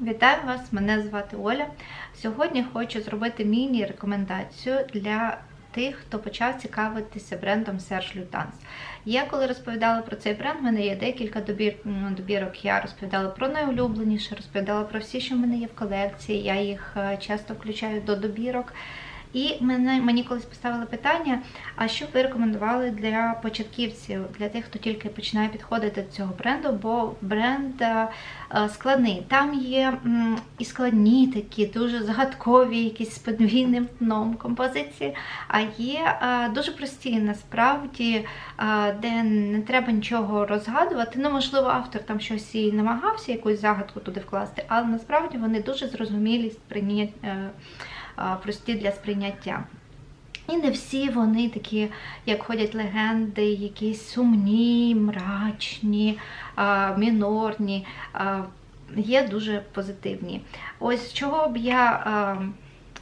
Вітаю вас! Мене звати Оля. Сьогодні хочу зробити міні-рекомендацію для тих, хто почав цікавитися брендом Serge Lutens. Я коли розповідала про цей бренд, в мене є декілька добір, добірок. Я розповідала про найулюбленіше, розповідала про всі, що в мене є в колекції. Я їх е, часто включаю до добірок. І мене, мені колись поставили питання: а що б ви рекомендували для початківців, для тих, хто тільки починає підходити до цього бренду, бо бренд е, е, складний. Там є і складні такі, дуже загадкові, якісь з подвійним дном композиції, а є е, дуже прості насправді, де не треба нічого розгадувати. Ну, можливо, автор там щось і намагався якусь загадку туди вкласти, але насправді вони дуже зрозумілі сприйняття. Прості для сприйняття. І не всі вони такі, як ходять легенди, якісь сумні, мрачні, мінорні, є дуже позитивні. Ось чого б я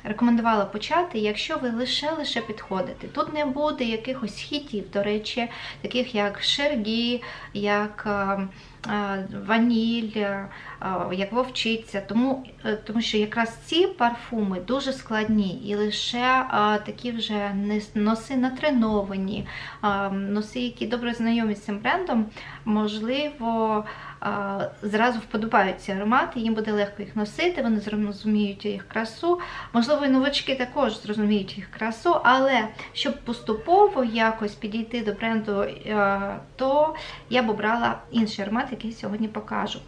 рекомендувала почати, якщо ви лише-лише підходите. Тут не буде якихось хітів, до речі, таких як Шергі, як Ваніль, як Вовчиця. Тому, е, тому що якраз ці парфуми дуже складні і лише такі вже носи натреновані, носи, які добре знайомі з цим брендом, можливо, зразу вподобають ці аромати, їм буде легко їх носити, вони зрозуміють їх красу. Можливо, і новачки також зрозуміють їх красу, але щоб поступово якось підійти до бренду, е, то я б обрала інший аромат, який сьогодні покажу.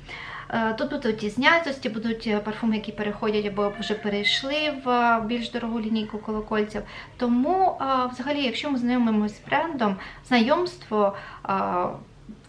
Е, Тут будуть і знятості, будуть е, парфуми, які переходять або вже перейшли в е, більш дорогу лінійку колокольців. Тому, взагалі, якщо ми знайомимося з брендом, знайомство.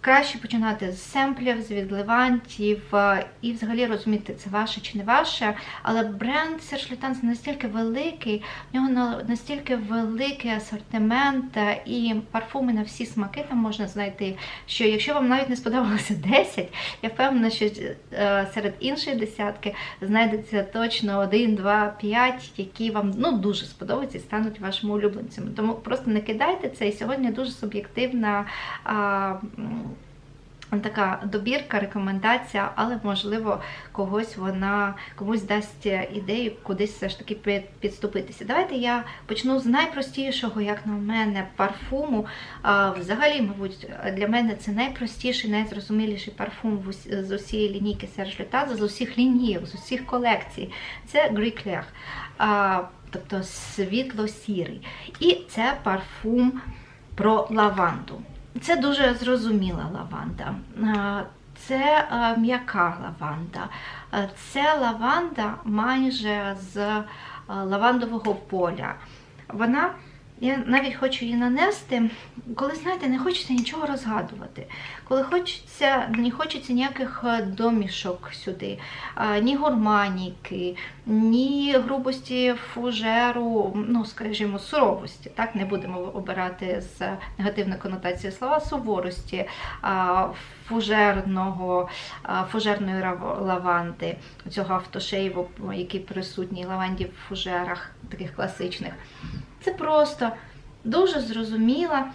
Краще починати з семплів, з відливантів е, і взагалі розуміти, це ваше чи не ваше. Але бренд Serge Lutens настільки великий, в нього настільки великий асортимент е, і парфуми на всі смаки там можна знайти. Що якщо вам навіть не сподобалося 10, я впевнена, що е, серед іншої десятки знайдеться точно 1, 2, 5, які вам ну, дуже сподобаються і стануть вашими улюбленцями. Тому просто не кидайте це. І сьогодні дуже суб'єктивна. Така добірка, рекомендація, але можливо когось вона комусь дасть ідею кудись все ж таки підступитися. Давайте я почну з найпростішого, як на мене, парфуму. Взагалі, мабуть, для мене це найпростіший, найзрозуміліший парфум з усієї лінійки Serge Lutens, з усіх лінійок, з усіх колекцій. Це Greek тобто світло-сірий. І це парфум про лаванду. Це дуже зрозуміла лаванда. Це м'яка лаванда. Це лаванда майже з лавандового поля. Вона, я навіть хочу її нанести, коли, знаєте, не хочеться нічого розгадувати. Коли хочеться, не хочеться ніяких е, домішок сюди, е, ні гурманіки, ні грубості фужеру, ну, скажімо, суровості. Так, не будемо обирати з негативної конотації слова суворості, фужерного, фужерної лаванди, цього автошейву, який присутній лаванді в фужерах, таких класичних. Це просто дуже зрозуміла,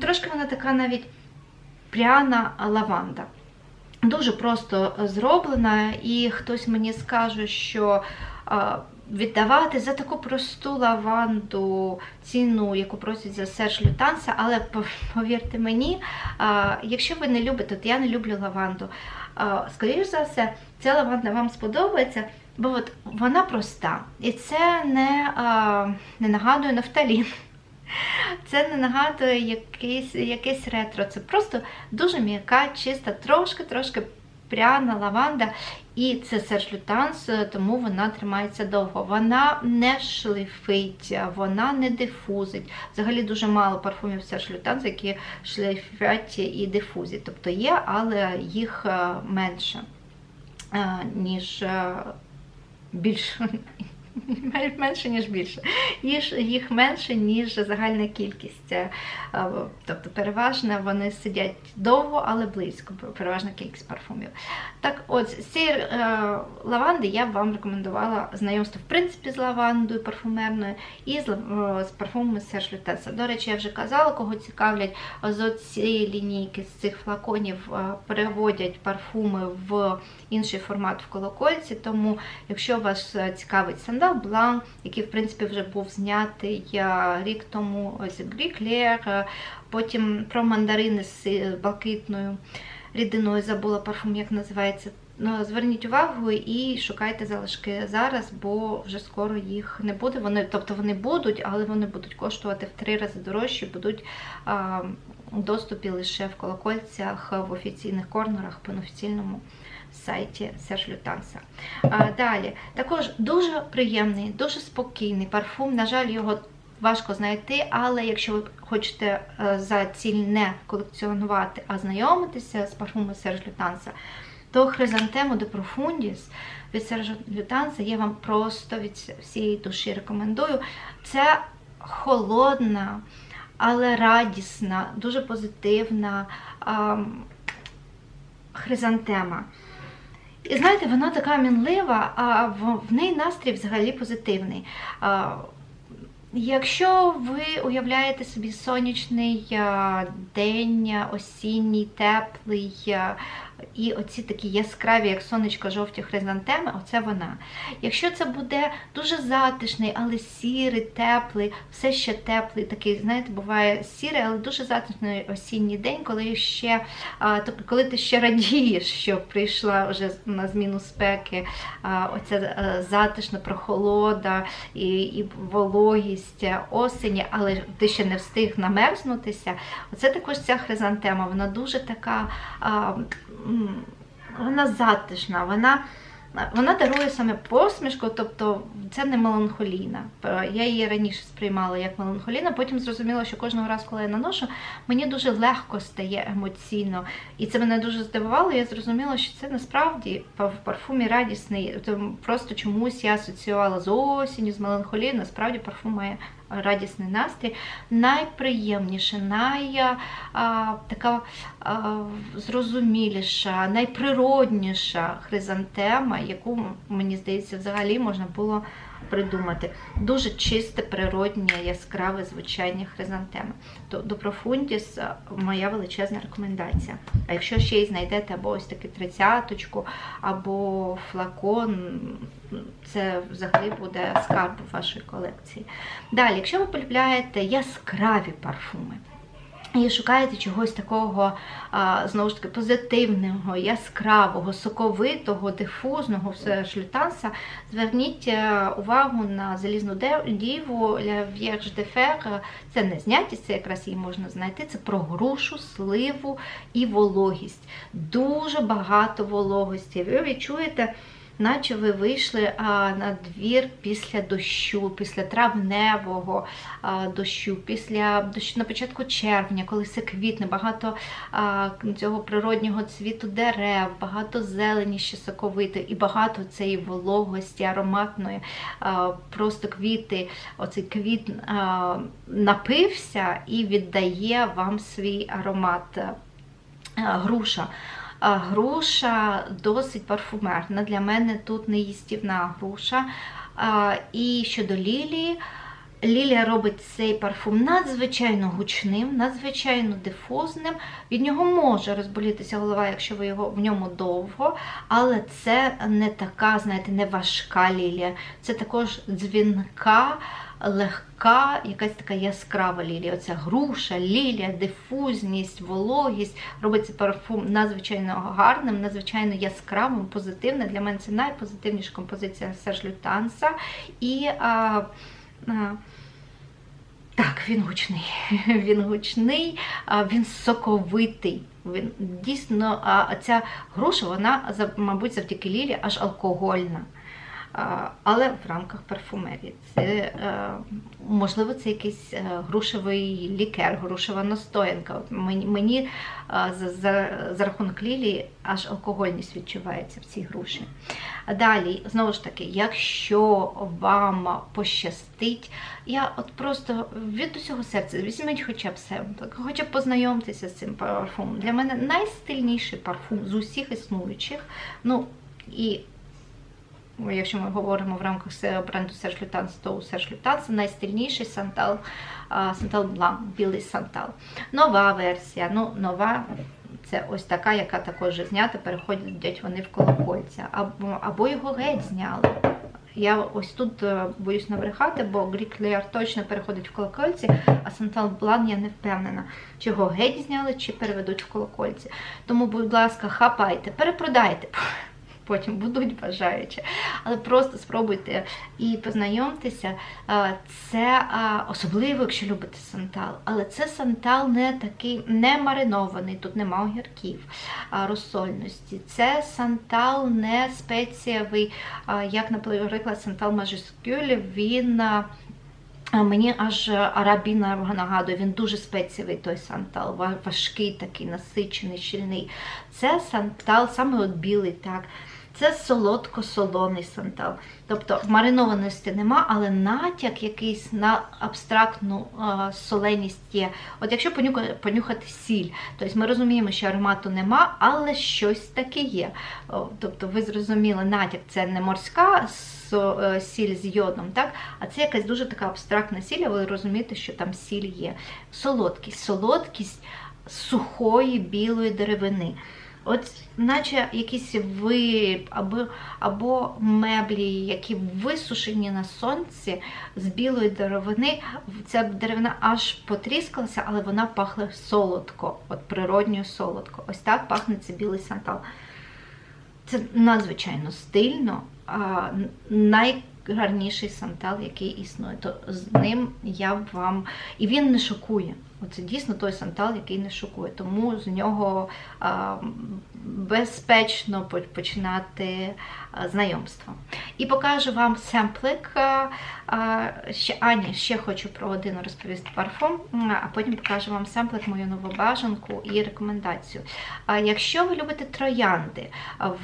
трошки вона така навіть пряна лаванда. Дуже просто зроблена, і хтось мені скаже, що віддавати за таку просту лаванду ціну, яку просять за Серж Лютанса, але повірте мені, якщо ви не любите, от я не люблю лаванду. А, скоріш за все, ця лаванда вам сподобається, бо от вона проста. І це не, а, не нагадує нафталін. Це не нагадує якийсь, якесь ретро. Це просто дуже м'яка, чиста, трошки-трошки пряна лаванда. І це Серж Лютанс, тому вона тримається довго. Вона не шлейфить, вона не дифузить. Взагалі дуже мало парфумів Серж Лютанс, які шлейфять і дифузять. Тобто є, але їх е, менше, е, ніж е, більш менше, ніж більше. Їх, менше, ніж загальна кількість. Е, Тобто, переважно вони сидять довго, але близько, переважна кількість парфумів. Так, от з цієї е, лаванди я б вам рекомендувала знайомство в принципі з лавандою парфумерною і з, е, з парфумами Серж Лютеса. До речі, я вже казала, кого цікавлять з цієї лінійки, з цих флаконів е, переводять парфуми в інший формат в колокольці. Тому, якщо вас е, цікавить сандал Блан, який в принципі вже був знятий е, рік тому, ось Гріклер, е, потім про мандарини з е, блакитною рідиною, забула парфум, як називається. Ну, Зверніть увагу і шукайте залишки зараз, бо вже скоро їх не буде. Вони, тобто вони будуть, але вони будуть коштувати в три рази дорожче, будуть а, доступі лише в колокольцях, в офіційних корнерах, по офіційному сайті Серж Лютанса. Далі, також дуже приємний, дуже спокійний парфум. На жаль, його важко знайти, але якщо ви хочете е, за ціль не колекціонувати, а знайомитися з парфумом Серж Лютанса, то хризантему де Профундіс від Сержа Лютанса я вам просто від всієї душі рекомендую. Це холодна, але радісна, дуже позитивна ам, хризантема. І знаєте, вона така мінлива, а в, неї настрій взагалі позитивний. Якщо ви уявляєте собі сонячний день, осінній, теплий, і оці такі яскраві, як сонечко, жовті хризантеми, оце вона. Якщо це буде дуже затишний, але сірий, теплий, все ще теплий, такий, знаєте, буває сірий, але дуже затишний осінній день, коли ще коли ти ще радієш, що прийшла вже на зміну спеки, оця е, затишна прохолода і, і вологість осені, але ти ще не встиг намерзнутися. Оце також ця хризантема, вона дуже така вона затишна, вона вона дарує саме посмішку, тобто це не меланхолійна. Я її раніше сприймала як меланхолійна, потім зрозуміла, що кожного разу, коли я наношу, мені дуже легко стає емоційно. І це мене дуже здивувало. Я зрозуміла, що це насправді в парфумі радісний. Просто чомусь я асоціювала з осінню, з меланхолією, насправді парфум має радісний настрій, найприємніша, най, а, така а, зрозуміліша, найприродніша хризантема, яку, мені здається, взагалі можна було придумати. Дуже чисте, природнє, яскраве звучання хризантеми. То до Профундіс моя величезна рекомендація. А якщо ще й знайдете або ось таку тридцяточку, або флакон, це взагалі буде скарб вашої колекції. Далі, якщо ви полюбляєте яскраві парфуми, і шукаєте чогось такого, знову ж таки, позитивного, яскравого, соковитого, дифузного все шлютанса, зверніть е, увагу на залізну діву La Vierge de Fer. Це не знятість, це якраз її можна знайти. Це про грушу, сливу і вологість. Дуже багато вологості. Ви відчуєте наче ви вийшли на двір після дощу, після травневого дощу, після дощу на початку червня, коли все квітне, багато цього природнього цвіту дерев, багато зелені ще соковити, і багато цієї вологості, ароматної, просто квіти, оцей квіт напився і віддає вам свій аромат груша. Груша досить парфумерна. Для мене тут неїстівна груша. І щодо лілії, Лілія робить цей парфум надзвичайно гучним, надзвичайно дифузним. Від нього може розболітися голова, якщо ви його в ньому довго, але це не така, знаєте, не важка лілія. Це також дзвінка, легка, якась така яскрава лілія. Оця груша, лілія, дифузність, вологість. Робить цей парфум надзвичайно гарним, надзвичайно яскравим, позитивним. Для мене це найпозитивніша композиція Серж Лютанса. І а, а, так, він гучний. Він гучний, він соковитий. Він Дійсно, ця груша, вона, мабуть, завдяки лілі аж алкогольна. Але в рамках парфумерії. Це, е, можливо, це якийсь е, грушевий лікер, грушева настоянка. Мені, мені за, за, за рахунок лілії аж алкогольність відчувається в цій груші. Далі, знову ж таки, якщо вам пощастить, я от просто від усього серця візьміть хоча б семплик, хоча б познайомтеся з цим парфумом. Для мене найстильніший парфум з усіх існуючих. Ну і якщо ми говоримо в рамках бренду Serge Lutens, то у Serge Lutens найстильніший Сантал, Сантал Блан, білий Сантал. Нова версія, ну нова. Це ось така, яка також знята, переходять вони в колокольця. Або, або його геть зняли. Я ось тут е, боюсь набрехати, бо Грік Леар точно переходить в колокольці, а Сантал Блан я не впевнена, чи його геть зняли, чи переведуть в колокольці. Тому, будь ласка, хапайте, перепродайте. Потім будуть бажаючі. Але просто спробуйте і познайомтеся. Це особливо, якщо любите сантал. Але це сантал не такий не маринований, тут нема огірків розсольності. Це сантал не спецієвий, як, наприклад, сантал Мажескюль, він. Мені аж арабіна нагадує, він дуже спецієвий той сантал, важкий такий, насичений, щільний. Це сантал, саме от білий, так. Це солодко-солоний сантал. Тобто маринованості нема, але натяк якийсь на абстрактну а, соленість є. От якщо понюхати, понюхати сіль, тобто ми розуміємо, що аромату нема, але щось таке є. Тобто ви зрозуміли, натяк це не морська е, сіль з йодом, так? а це якась дуже така абстрактна сіль, а ви розумієте, що там сіль є. Солодкість, солодкість сухої білої деревини. От, наче якісь ви або, або меблі, які висушені на сонці з білої деревини. Ця деревина аж потріскалася, але вона пахла солодко, от природньо солодко. Ось так пахне це білий сантал. Це надзвичайно стильно. А, найгарніший сантал, який існує. То з ним я вам. І він не шокує. Оце дійсно той сантал, який не шокує. Тому з нього а, безпечно починати знайомство. І покажу вам семплик. А, ще, а, ні, ще хочу про один розповісти парфум, а потім покажу вам семплик, мою нову бажанку і рекомендацію. А, якщо ви любите троянди,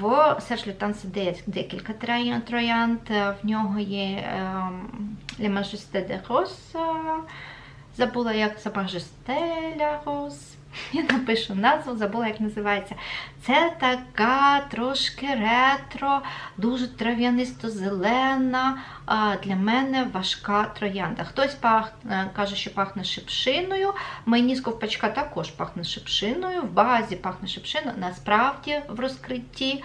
в Serge Lutens є декілька троянд. В нього є ем, Le Majesté de Rose, забула, як Majesté la Rose. Я напишу назву, забула, як називається. Це така трошки ретро, дуже трав'янисто-зелена. Для мене важка троянда. Хтось пах, е, каже, що пахне шипшиною. Мені з ковпачка також пахне шипшиною. В базі пахне шипшиною. Насправді в розкритті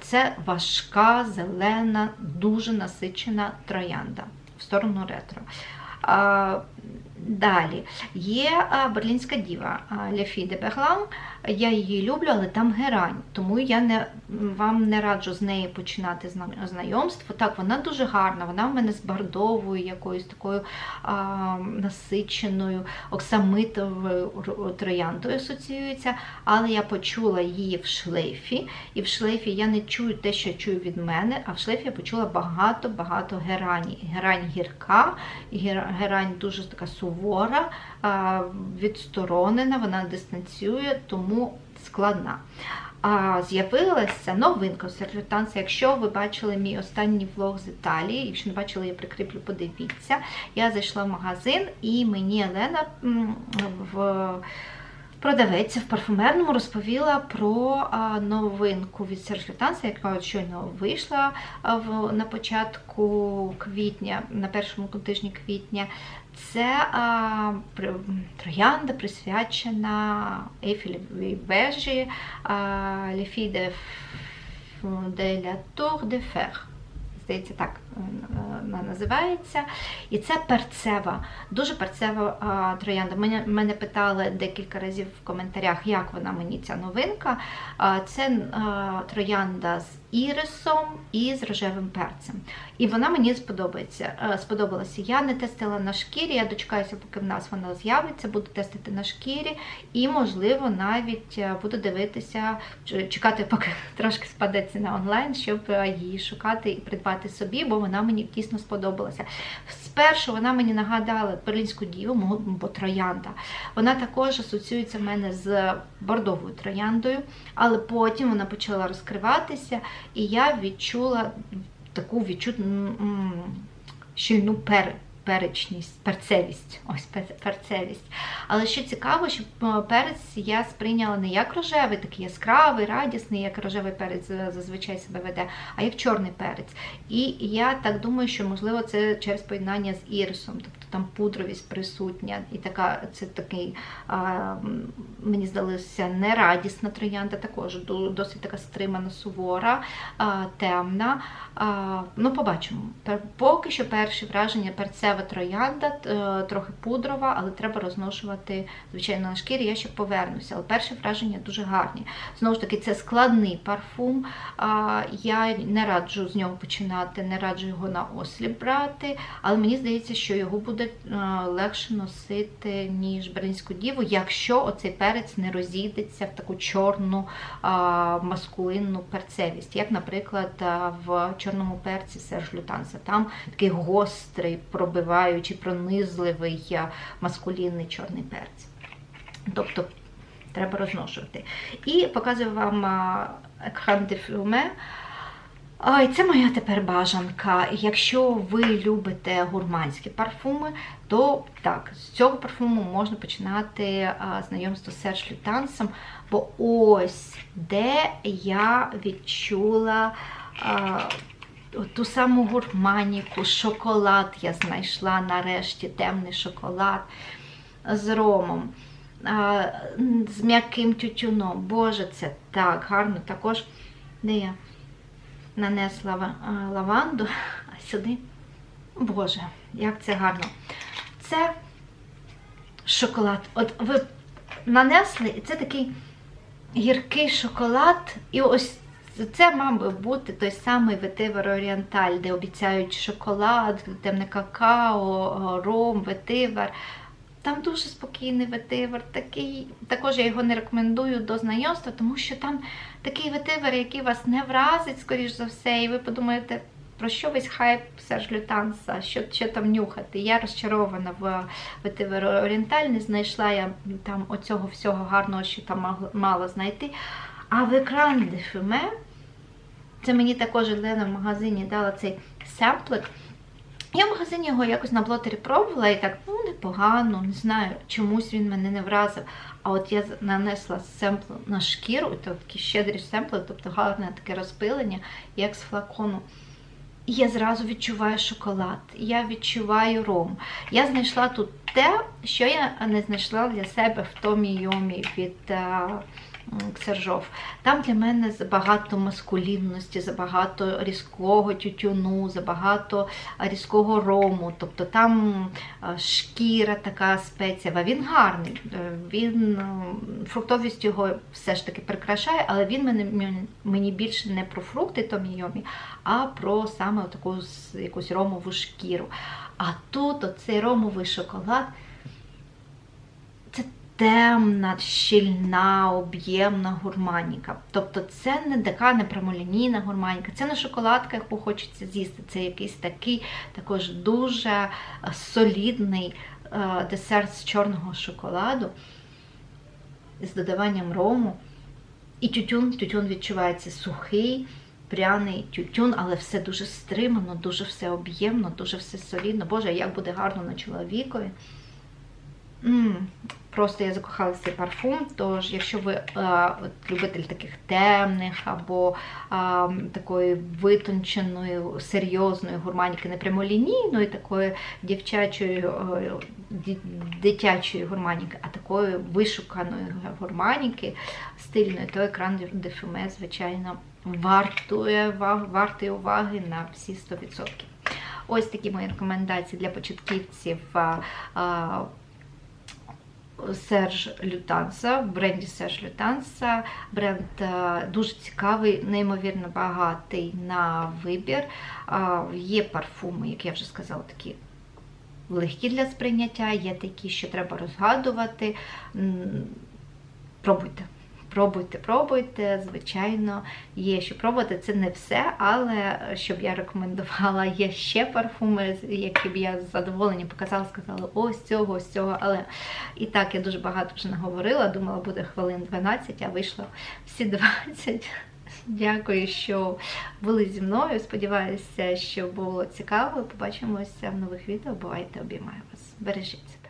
це важка, зелена, дуже насичена троянда в сторону ретро. Далі є берлінська діва Лефі де Берлан. Я її люблю, але там герань, тому я не, вам не раджу з неї починати знайомство. Так, вона дуже гарна, вона в мене з бордовою, якоюсь такою а, насиченою, оксамитовою трояндою асоціюється, але я почула її в шлейфі, і в шлейфі я не чую те, що чую від мене, а в шлейфі я почула багато-багато герані. Герань гірка, гер- герань дуже така сувора, а, відсторонена, вона дистанціює, тому складна. З'явилася новинка серлютанса. Якщо ви бачили мій останній влог з Італії, якщо не бачили, я прикріплю, подивіться. Я зайшла в магазин і мені Елена в продавець в парфумерному розповіла про новинку від Serge Lutens, яка от щойно вийшла на початку квітня, на першому тижні квітня. Це а, троянда присвячена Ейфелевій вежі de, de la Tour de Fer. Здається, так вона називається. І це перцева, дуже перцева троянда. Мене, мене питали декілька разів в коментарях, як вона мені ця новинка. Це троянда з ірисом і з рожевим перцем. І вона мені сподобається. е, сподобалася. Я не тестила на шкірі, я дочекаюся, поки в нас вона з'явиться, буду тестити на шкірі, і, можливо, навіть е, буду дивитися, чекати, поки трошки спаде ціна онлайн, щоб е, її шукати і придбати собі, бо вона мені дійсно сподобалася. Спершу вона мені нагадала берлінську діву, бо троянда. Вона також асоціюється в мене з бордовою трояндою, але потім вона почала розкриватися, і я відчула таку відчутну щільну пер, перечність, перцевість. Ось перцевість. Але що цікаво, що е, перець я сприйняла не як рожевий, такий яскравий, радісний, як рожевий перець е, зазвичай себе веде, а як чорний перець. І я так думаю, що можливо це через поєднання з ірисом, тобто там пудровість присутня, і така це такий, а, мені здалося, нерадісна троянда, також досить така стримана, сувора, а, темна. А, ну, побачимо. Поки що перші враження перцева троянда, е, трохи пудрова, але треба розношувати, звичайно, на шкірі. Я ще повернуся. Але перші враження дуже гарні. Знову ж таки, це складний парфум. Я не раджу з нього починати, не раджу його на осліп брати, але мені здається, що його буде е, легше носити, ніж Берлінську діву, якщо оцей перець не розійдеться в таку чорну маскулинну перцевість, як, наприклад, в чорному перці Серж Лютанса. Там такий гострий, пробиваючий, пронизливий маскулінний чорний перець. Тобто треба розношувати. І показую вам а, екран де фюме. Ай, це моя тепер бажанка. Якщо ви любите гурманські парфуми, то так, з цього парфуму можна починати а, знайомство з Серж Лютансом, бо ось де я відчула а, ту саму гурманіку, шоколад я знайшла нарешті темний шоколад з ромом. З м'яким тютюном. Боже, це так гарно. Також де я нанесла лаванду, а сюди. Боже, як це гарно. Це шоколад. От ви нанесли, і це такий гіркий шоколад. І ось це мав би бути той самий ветивер Орієнталь, де обіцяють шоколад, темне какао, ром, ветивер. Там дуже спокійний ветивер, такий, також я його не рекомендую до знайомства, тому що там такий ветивер, який вас не вразить, скоріш за все, і ви подумаєте, про що весь хайп Серж Лютанса, що, що там нюхати. Я розчарована в ветивер Орієнталь, не знайшла я там оцього всього гарного, що там мало, знайти. А в екран де фюме, це мені також Лена в магазині дала цей семплик. Я в магазині його якось на блотері пробувала і так, ну непогано, не знаю, чомусь він мене не вразив. А от я нанесла семпл на шкіру, то такий щедрий семпл, тобто гарне таке розпилення, як з флакону. І я зразу відчуваю шоколад, я відчуваю ром. Я знайшла тут те, що я не знайшла для себе в Томі Йомі від Ксержов. Там для мене забагато маскулінності, забагато різкого тютюну, забагато різкого рому. Тобто там шкіра така спеціява. Він гарний. е, Він е, фруктовість його все ж таки прикрашає, але він мене, мені більше не про фрукти Томі Йомі, а про саме таку якусь ромову шкіру. А тут оцей ромовий шоколад. Темна, щільна, об'ємна гурманіка. Тобто це не така не прямолінійна гурманіка, це не шоколадка, яку хочеться з'їсти. Це якийсь такий також дуже е, солідний е, десерт з чорного шоколаду з додаванням рому. І тютюн, тютюн відчувається сухий, пряний тютюн, але все дуже стримано, дуже все об'ємно, дуже все солідно. Боже, як буде гарно на чоловікові. М, Просто я закохалася цей парфум. Тож, якщо ви е, от, любитель таких темних або е, такої витонченої, серйозної гурманіки, не прямолінійної, такої дівчачої, е, дитячої гурманіки, а такої вишуканої гурманіки стильної, то екран де фюме, звичайно, вартує, ва- вартий уваги на всі 100%. Ось такі мої рекомендації для початківців. а, а, Серж Лютанса, в бренді Серж Лютанса. Бренд е, дуже цікавий, неймовірно багатий на вибір. Е, Є парфуми, як я вже сказала, такі легкі для сприйняття, є такі, що треба розгадувати. Пробуйте. Пробуйте, пробуйте, звичайно, є що пробувати. Це не все, але щоб я рекомендувала, є ще парфуми, які б я з задоволенням показала, сказала, ось цього, ось цього. Але і так я дуже багато вже наговорила. Думала, буде хвилин 12, а вийшло всі 20. Дякую, що були зі мною. Сподіваюся, що було цікаво. Побачимося в нових відео. Бувайте, обіймаю вас. Бережіться.